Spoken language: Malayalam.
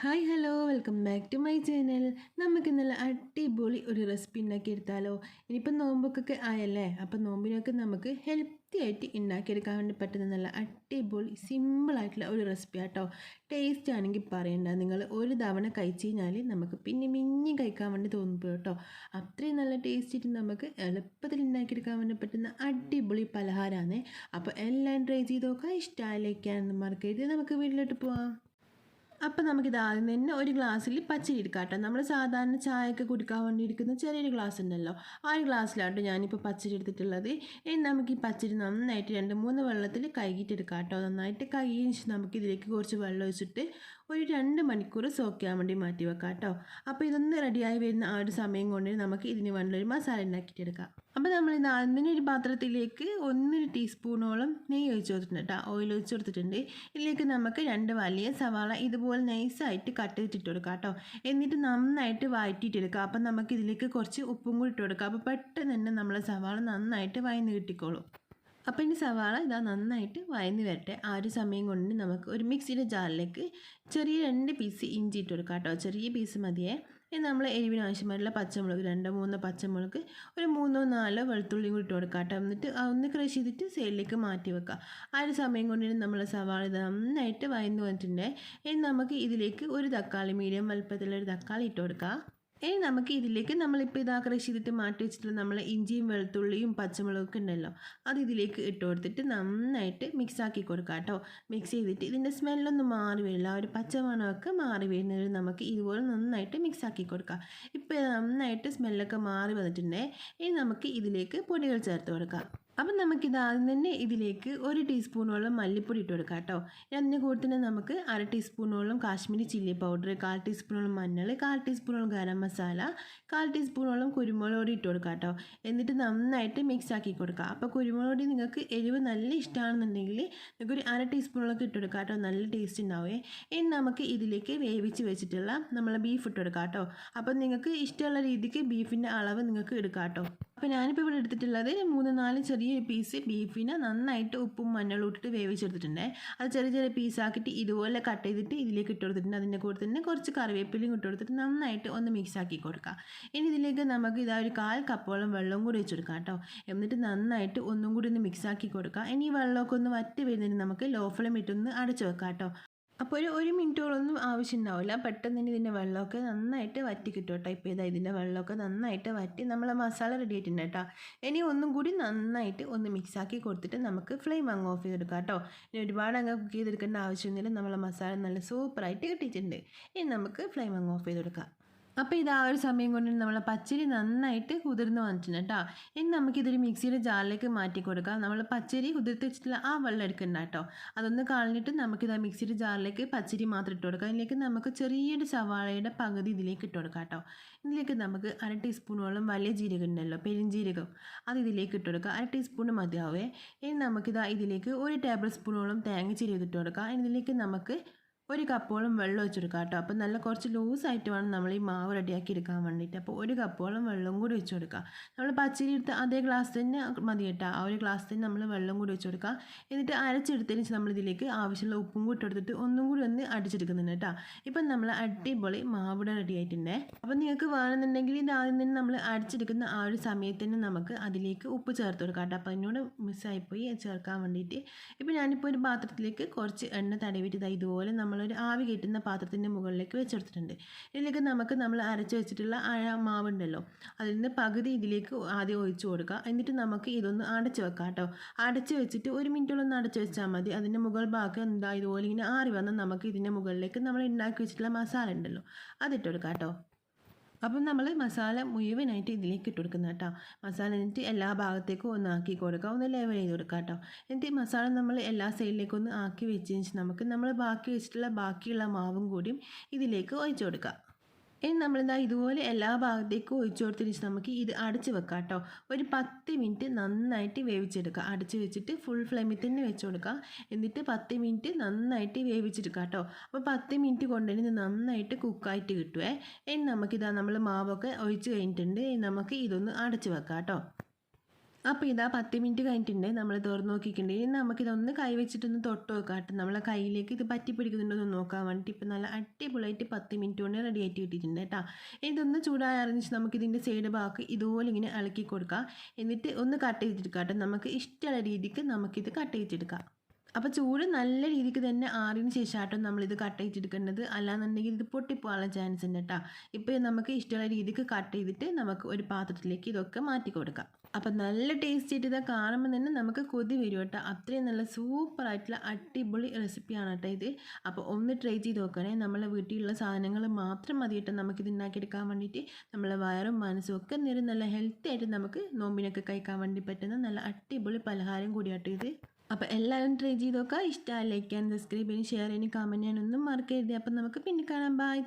Hi hello. Welcome back to my channel. നമുക്ക് നല്ല അടിപൊളി ഒരു റെസിപ്പി ഉണ്ടാക്കിയെടുത്താലോ? ഇനിയിപ്പോൾ നോമ്പൊക്കെ ആയല്ലേ? അപ്പോൾ നോമ്പിനൊക്കെ നമുക്ക് ഹെൽത്തി ആയിട്ട് ഉണ്ടാക്കിയെടുക്കാൻ വേണ്ടി പറ്റുന്ന നല്ല അടിപൊളി സിമ്പിളായിട്ടുള്ള ഒരു റെസിപ്പി ആട്ടോ. ടേസ്റ്റ് ആണെങ്കിൽ പറയണ്ട. നിങ്ങൾ ഒരു തവണ കഴിച്ച് കഴിഞ്ഞാൽ നമുക്ക് പിന്നെ മിഞ്ഞി കഴിക്കാൻ വേണ്ടി തോന്നുമ്പോൾ കേട്ടോ അത്രയും നല്ല ടേസ്റ്റിട്ട് നമുക്ക് എളുപ്പത്തിൽ ഉണ്ടാക്കിയെടുക്കാൻ വേണ്ടി പറ്റുന്ന അടിപൊളി പലഹാരമാണ് അപ്പോൾ എല്ലാം ട്രൈ ചെയ്ത് നോക്കാം ഇഷ്ടമായിലേക്കാണെന്ന് മറക്കരുത്. നമുക്ക് വീട്ടിലോട്ട് പോവാം. അപ്പം നമുക്കിത് ആദ്യം തന്നെ ഒരു ഗ്ലാസ്സിൽ പച്ചരി എടുക്കാട്ടോ. നമ്മൾ സാധാരണ ചായയൊക്കെ കുടിക്കാൻ വേണ്ടി ഇരിക്കുന്ന ചെറിയൊരു ഗ്ലാസ് ഉണ്ടല്ലോ. ആ ഒരു ഗ്ലാസ്സിലാട്ടോ ഞാനിപ്പോൾ പച്ചരി എടുത്തിട്ടുള്ളത്. ഇനി നമുക്ക് ഈ പച്ചരി നന്നായിട്ട് രണ്ട് മൂന്ന് വെള്ളത്തിൽ കഴുകിയിട്ടെടുക്കാം കേട്ടോ നന്നായിട്ട് കഴുകിയതിന് നമുക്ക് ഇതിലേക്ക് കുറച്ച് വെള്ളം ഒഴിച്ചിട്ട് ഒരു രണ്ട് മണിക്കൂർ സോക്ക് ചെയ്യാൻ വേണ്ടി മാറ്റി വെക്കാം കേട്ടോ അപ്പോൾ ഇതൊന്ന് റെഡിയായി വരുന്ന ആ ഒരു സമയം കൊണ്ട് നമുക്ക് ഇതിന് ഒരു മസാല ഉണ്ടാക്കിയിട്ടെടുക്കാം അപ്പോൾ നമ്മൾ ഇത് ഒരു പാത്രത്തിലേക്ക് ഒന്നര ടീസ്പൂണോളം നെയ്യ് ഒഴിച്ച് കൊടുത്തിട്ടുണ്ട് കേട്ടോ ഓയിൽ ഒഴിച്ച് കൊടുത്തിട്ടുണ്ട്. ഇതിലേക്ക് നമുക്ക് രണ്ട് വലിയ സവാള ഇതുപോലെ നൈസായിട്ട് കട്ട് ചെയ്തിട്ട് കൊടുക്കാം കേട്ടോ എന്നിട്ട് നന്നായിട്ട് വഴറ്റിയിട്ടെടുക്കുക അപ്പം നമുക്ക് ഇതിലേക്ക് കുറച്ച് ഉപ്പും കൂടി ഇട്ട് കൊടുക്കാം. അപ്പോൾ പെട്ടെന്ന് തന്നെ നമ്മളെ സവാള നന്നായിട്ട് വയന്ന് കിട്ടിക്കോളും. അപ്പോൾ ഇനി സവാള ഇതാ നന്നായിട്ട് വയന്ന് വരട്ടെ. ആ ഒരു സമയം കൊണ്ട് നമുക്ക് ഒരു മിക്സിയുടെ ജാറിലേക്ക് ചെറിയ രണ്ട് പീസ് ഇഞ്ചി ഇട്ട് കൊടുക്കാം കേട്ടോ ചെറിയ പീസ് മതിയേ. ഇനി നമ്മൾ എരിവിന് ആവശ്യമായിട്ടുള്ള പച്ചമുളക് രണ്ടോ മൂന്നോ പച്ചമുളക് ഒരു മൂന്നോ നാലോ വെളുത്തുള്ളിയും കൂടി ഇട്ട് കൊടുക്കാം കേട്ടോ. എന്നിട്ട് ഒന്ന് ക്രഷ് ചെയ്തിട്ട് സൈഡിലേക്ക് മാറ്റി വെക്കുക. ആ ഒരു സമയം കൊണ്ട് നമ്മൾ സവാള ഇത് നന്നായിട്ട് വയന്ന് വന്നിട്ടുണ്ട്. ഇനി നമുക്ക് ഇതിലേക്ക് ഒരു തക്കാളി മീഡിയം വലുപ്പത്തിലുള്ള ഒരു തക്കാളി ഇട്ട് കൊടുക്കാം. ഇനി നമുക്ക് ഇതിലേക്ക് നമ്മളിപ്പോൾ ഇതാ ക്രഷ് ചെയ്തിട്ട് മാറ്റി വെച്ചിട്ടുള്ള നമ്മൾ ഇഞ്ചിയും വെളുത്തുള്ളിയും പച്ചമുളകൊക്കെ ഉണ്ടല്ലോ അത് ഇതിലേക്ക് ഇട്ട് കൊടുത്തിട്ട് നന്നായിട്ട് മിക്സ് ആക്കി കൊടുക്കുക കേട്ടോ. മിക്സ് ചെയ്തിട്ട് ഇതിന്റെ സ്മെല്ലൊന്നും മാറി വരില്ല ഒരു പച്ചമണമൊക്കെ മാറി വരുന്നത് നമുക്ക് ഇതുപോലെ നന്നായിട്ട് മിക്സ് ആക്കി കൊടുക്കാം. ഇപ്പോൾ നന്നായിട്ട് സ്മെല്ലൊക്കെ മാറി വന്നിട്ടുണ്ടെങ്കിൽ ഇനി നമുക്ക് ഇതിലേക്ക് പൊടികൾ ചേർത്ത് കൊടുക്കാം. അപ്പം നമുക്കിത് ആദ്യം തന്നെ ഇതിലേക്ക് ഒരു ടീസ്പൂണോളം മല്ലിപ്പൊടി ഇട്ട് കൊടുക്കാം കേട്ടോ. അതിന്റെ കൂടെ തന്നെ നമുക്ക് അര ടീസ്പൂണോളം കാശ്മീരി ചില്ലി പൗഡർ കാൽ ടീസ്പൂണോളം മഞ്ഞൾ കാൽ ടീസ്പൂണോളം ഗരം മസാല കാൽ ടീസ്പൂണോളം കുരുമുളക് ഇട്ട് കൊടുക്കാം കേട്ടോ. എന്നിട്ട് നന്നായിട്ട് മിക്സ് ആക്കി കൊടുക്കുക അപ്പോൾ കുരുമുളക് നിങ്ങൾക്ക് എരിവ് നല്ല ഇഷ്ടമാണെന്നുണ്ടെങ്കിൽ നിങ്ങൾക്ക് ഒരു അര ടീസ്പൂണൊക്കെ ഇട്ട് കൊടുക്കാം കേട്ടോ. നല്ല ടേസ്റ്റ് ഉണ്ടാവേ. ഇനി നമുക്ക് ഇതിലേക്ക് വേവിച്ച് വെച്ചിട്ടുള്ള നമ്മളെ ബീഫ് ഇട്ട് കൊടുക്കാം കേട്ടോ. അപ്പോൾ നിങ്ങൾക്ക് ഇഷ്ടമുള്ള രീതിക്ക് ബീഫിന്റെ അളവ് നിങ്ങൾക്ക് എടുക്കാം കേട്ടോ. അപ്പോൾ ഞാനിപ്പോൾ ഇവിടെ എടുത്തിട്ടുള്ളത് മൂന്ന് നാല് ചെറിയ പീസ് ബീഫിനെ നന്നായിട്ട് ഉപ്പും മഞ്ഞളും ഇട്ടിട്ട് വേവിച്ചെടുത്തിട്ടുണ്ട്. അത് ചെറിയ ചെറിയ പീസാക്കിയിട്ട് ഇതുപോലെ കട്ട് ചെയ്തിട്ട് ഇതിലേക്ക് ഇട്ട് കൊടുത്തിട്ടുണ്ട്. അതിന്റെ കൂടെ തന്നെ കുറച്ച് കറിവേപ്പിലയും ഇട്ട് കൊടുത്തിട്ട് നന്നായിട്ട് ഒന്ന് മിക്സ് ആക്കി കൊടുക്കുക ഇനി ഇതിലേക്ക് നമുക്ക് ഇതാ ഒരു കാൽ കപ്പോളം വെള്ളം കൂടി വെച്ച് കൊടുക്കാം കേട്ടോ. എന്നിട്ട് നന്നായിട്ട് ഒന്നും കൂടി ഒന്ന് മിക്സ് ആക്കി കൊടുക്കുക ഇനി ഈ വെള്ളമൊക്കെ ഒന്ന് വറ്റി വരുന്നതിന് നമുക്ക് ലോ ഇട്ടൊന്ന് അടച്ചു വെക്കാം കേട്ടോ. അപ്പോൾ ഒരു ഒരു മിനിറ്റോളൊന്നും ആവശ്യമുണ്ടാവില്ല പെട്ടെന്ന് തന്നെ ഇതിന്റെ വെള്ളമൊക്കെ നന്നായിട്ട് വറ്റി കിട്ടും കേട്ടോ ഇപ്പോൾ ഇതാ ഇതിന്റെ വെള്ളമൊക്കെ നന്നായിട്ട് വറ്റി നമ്മളെ മസാല റെഡി ആയിട്ടുണ്ട് കേട്ടോ. ഇനി ഒന്നും കൂടി നന്നായിട്ട് ഒന്ന് മിക്സാക്കി കൊടുത്തിട്ട് നമുക്ക് ഫ്ലെയിം അങ്ങ് ഓഫ് ചെയ്തെടുക്കാം കേട്ടോ. ഇനി ഒരുപാട് അങ്ങ് കുക്ക് ചെയ്തെടുക്കേണ്ട ആവശ്യമൊന്നുമില്ല. നമ്മളെ മസാല നല്ല സൂപ്പറായിട്ട് കിട്ടിയിട്ടുണ്ട്. ഇനി നമുക്ക് ഫ്ലെയിം അങ്ങ് ഓഫ് ചെയ്തെടുക്കാം. അപ്പോൾ ഇത് ആ ഒരു സമയം കൊണ്ട് നമ്മൾ പച്ചരി നന്നായിട്ട് കുതിർന്ന് വന്നിട്ടുണ്ട് കേട്ടോ. ഇനി നമുക്കിതൊരു മിക്സിയുടെ ജാറിലേക്ക് മാറ്റി കൊടുക്കാം. നമ്മൾ പച്ചരി കുതിർത്ത് വെച്ചിട്ടുള്ള ആ വെള്ളം എടുക്കണ്ട കേട്ടോ. അതൊന്ന് കളഞ്ഞിട്ട് നമുക്കിത് ആ മിക്സിയുടെ ജാറിലേക്ക് പച്ചരി മാത്രം ഇട്ട് കൊടുക്കാം. ഇതിലേക്ക് നമുക്ക് ചെറിയൊരു സവാളയുടെ പകുതി ഇതിലേക്ക് ഇട്ട് കൊടുക്കാം കേട്ടോ. ഇതിലേക്ക് നമുക്ക് അര ടീസ്പൂണോളം വലിയ ജീരകം ഉണ്ടല്ലോ പെരിഞ്ജീരകം അത് ഇതിലേക്ക് ഇട്ട് കൊടുക്കുക അര ടീസ്പൂൺ മതിയാവേ. ഇനി നമുക്കിതാ ഇതിലേക്ക് ഒരു ടേബിൾ സ്പൂണോളം തേങ്ങ ചിരി ഇട്ട് കൊടുക്കാം. ഇതിലേക്ക് നമുക്ക് ഒരു കപ്പോളം വെള്ളം ഒഴിച്ചെടുക്കാം കേട്ടോ. അപ്പോൾ നല്ല കുറച്ച് ലൂസായിട്ട് വേണം നമ്മൾ ഈ മാവ് റെഡിയാക്കി എടുക്കാൻ വേണ്ടിയിട്ട്. അപ്പോൾ ഒരു കപ്പോളം വെള്ളം കൂടി ഒഴിച്ചു കൊടുക്കുക നമ്മൾ പച്ചരി എടുത്ത് അതേ ഗ്ലാസ് തന്നെ മതി കേട്ടോ. ആ ഒരു ഗ്ലാസ് തന്നെ നമ്മൾ വെള്ളം കൂടി ഒഴിച്ചു കൊടുക്കുക എന്നിട്ട് അരച്ചെടുത്തതിന് ശേഷം നമ്മൾ ഇതിലേക്ക് ആവശ്യമുള്ള ഉപ്പും കൂടി എടുത്തിട്ട് ഒന്നും കൂടി ഒന്ന് അടിച്ചെടുക്കുന്നുണ്ട് കേട്ടോ. ഇപ്പം നമ്മൾ അടിപൊളി മാവിടെ റെഡി ആയിട്ടുണ്ട്. അപ്പോൾ നിങ്ങൾക്ക് വേണമെന്നുണ്ടെങ്കിൽ ഇത് ആദ്യം തന്നെ നമ്മൾ അടിച്ചെടുക്കുന്ന ആ ഒരു സമയത്ത് തന്നെ നമുക്ക് അതിലേക്ക് ഉപ്പ് ചേർത്ത് കൊടുക്കാം കേട്ടോ. അപ്പോൾ അതിനോട് മിസ്സായിപ്പോയി ചേർക്കാൻ വേണ്ടിയിട്ട്. ഇപ്പോൾ ഞാനിപ്പോൾ ഒരു പാത്രത്തിലേക്ക് കുറച്ച് എണ്ണ തടവിയിട്ട് ഇതുപോലെ നമ്മൾ നമ്മളൊരു ആവി കയറ്റുന്ന പാത്രത്തിന്റെ മുകളിലേക്ക് വെച്ചെടുത്തിട്ടുണ്ട്. ഇതിലേക്ക് നമുക്ക് നമ്മൾ അരച്ച് വെച്ചിട്ടുള്ള മാവുണ്ടല്ലോ അതിൽ നിന്ന് പകുതി ഇതിലേക്ക് ആദ്യം ഒഴിച്ചു കൊടുക്കുക. എന്നിട്ട് നമുക്ക് ഇതൊന്ന് അടച്ചു വെക്കാം കേട്ടോ. അടച്ചു വെച്ചിട്ട് ഒരു മിനിറ്റോളം ഒന്ന് അടച്ചു വെച്ചാൽ മതി. അതിന്റെ മുകൾ ഭാഗം എന്താ ഇതുപോലെ ഇങ്ങനെ ആറി വന്നാൽ നമുക്ക് ഇതിന്റെ മുകളിലേക്ക് നമ്മൾ ഉണ്ടാക്കി വെച്ചിട്ടുള്ള മസാല ഉണ്ടല്ലോ അതിട്ട് കൊടുക്കാം കേട്ടോ. അപ്പം നമ്മൾ മസാല മുഴുവനായിട്ട് ഇതിലേക്ക് ഇട്ട് കൊടുക്കുന്ന കേട്ടോ. മസാല എന്നിട്ട് എല്ലാ ഭാഗത്തേക്കും ഒന്ന് ആക്കി കൊടുക്കുക ഒന്ന് ലെവൽ ചെയ്ത് കൊടുക്കുക കേട്ടോ. എന്നിട്ട് മസാല നമ്മൾ എല്ലാ സൈഡിലേക്കും ഒന്ന് ആക്കി വെച്ചതിന് നമുക്ക് നമ്മൾ ബാക്കി വെച്ചിട്ടുള്ള ബാക്കിയുള്ള മാവും കൂടിയും ഇതിലേക്ക് ഒഴിച്ചു കൊടുക്കുക ഇനി നമ്മളിതാ ഇതുപോലെ എല്ലാ ഭാഗത്തേക്കും ഒഴിച്ചു കൊടുത്തിട്ട് നമുക്ക് ഇത് അടച്ച് വെക്കാം കേട്ടോ. ഒരു പത്ത് മിനിറ്റ് നന്നായിട്ട് വേവിച്ചെടുക്കുക അടച്ച് വെച്ചിട്ട് ഫുൾ ഫ്ലെയിമിൽ തന്നെ വെച്ച് കൊടുക്കുക എന്നിട്ട് പത്ത് മിനിറ്റ് നന്നായിട്ട് വേവിച്ചെടുക്കുക കേട്ടോ. അപ്പോൾ പത്ത് മിനിറ്റ് കൊണ്ട് ഇത് നന്നായിട്ട് കുക്കായിട്ട് കിട്ടുമേ ഇനി നമുക്കിതാ നമ്മൾ മാവൊക്കെ ഒഴിച്ച് കഴിഞ്ഞിട്ടുണ്ട്. നമുക്ക് ഇതൊന്ന് അടച്ച് വെക്കാം കേട്ടോ. അപ്പോൾ ഇതാ പത്ത് മിനിറ്റ് കഴിഞ്ഞിട്ടുണ്ട്. നമ്മൾ തുറന്ന് നോക്കിയിട്ടുണ്ട്. ഇനി നമുക്കിതൊന്ന് കൈ വെച്ചിട്ടൊന്ന് തൊട്ട് നോക്കാം നമ്മളെ കയ്യിലേക്ക് ഇത് പറ്റി പിടിക്കുന്നുണ്ടോ എന്ന് നോക്കാൻ വേണ്ടിയിട്ട് ഇപ്പം നല്ല അടിപൊളിയായിട്ട് പത്ത് മിനിറ്റ് കൊണ്ട് റെഡി ആയിട്ട് കിട്ടിയിട്ടുണ്ട് കേട്ടോ. ഇതൊന്ന് ചൂടായാറിന് നമുക്ക് നമുക്കിതിന്റെ സൈഡ് ഭാഗത്ത് ഇതുപോലെ ഇങ്ങനെ ഇളക്കി കൊടുക്കാം. എന്നിട്ട് ഒന്ന് കട്ട് ചെയ്തിട്ട് കേട്ടോ. നമുക്ക് ഇഷ്ടമുള്ള രീതിക്ക് നമുക്കിത് കട്ട് ചെയ്തെടുക്കാം അപ്പോൾ ചൂട് നല്ല രീതിക്ക് തന്നെ ആറിന് ശേഷമാട്ടോ നമ്മളിത് കട്ട് ചെയ്തെടുക്കേണ്ടത്. അല്ലാന്നുണ്ടെങ്കിൽ ഇത് പൊട്ടിപ്പോകാനുള്ള ചാൻസ് ഉണ്ട് കേട്ടോ ഇപ്പോൾ നമുക്ക് ഇഷ്ടമുള്ള രീതിക്ക് കട്ട് ചെയ്തിട്ട് നമുക്ക് ഒരു പാത്രത്തിലേക്ക് ഇതൊക്കെ മാറ്റി കൊടുക്കാം. അപ്പം നല്ല ടേസ്റ്റ് ആയിട്ട് ഇതാ കാണുമ്പോൾ തന്നെ നമുക്ക് കൊതി വരും കേട്ടോ അത്രയും നല്ല സൂപ്പറായിട്ടുള്ള അടിപൊളി റെസിപ്പിയാണ് കേട്ടോ ഇത്. അപ്പോൾ ഒന്ന് ട്രൈ ചെയ്ത് നോക്കണേ. നമ്മളെ വീട്ടിലുള്ള സാധനങ്ങൾ മാത്രം മതി കേട്ടോ നമുക്കിത് ഉണ്ടാക്കിയെടുക്കാൻ വേണ്ടിയിട്ട് നമ്മളെ വയറും മനസ്സും ഒക്കെ നേരം നല്ല ഹെൽത്തി ആയിട്ട് നമുക്ക് നോമ്പിനൊക്കെ കഴിക്കാൻ വേണ്ടി പറ്റുന്ന നല്ല അടിപൊളി പലഹാരം കൂടിയാട്ടോ ഇത്. അപ്പോൾ എല്ലാവരും ട്രൈ ചെയ്ത് നോക്കുക ഇഷ്ടമായി ലൈക്ക് ചെയ്യാൻ സബ്സ്ക്രൈബ് ചെയ്യാൻ ഷെയർ ചെയ്യാൻ കമന്റ് ചെയ്യാനൊന്നും മറക്കരുത്. അപ്പം നമുക്ക് പിന്നെ കാണാം. ബൈ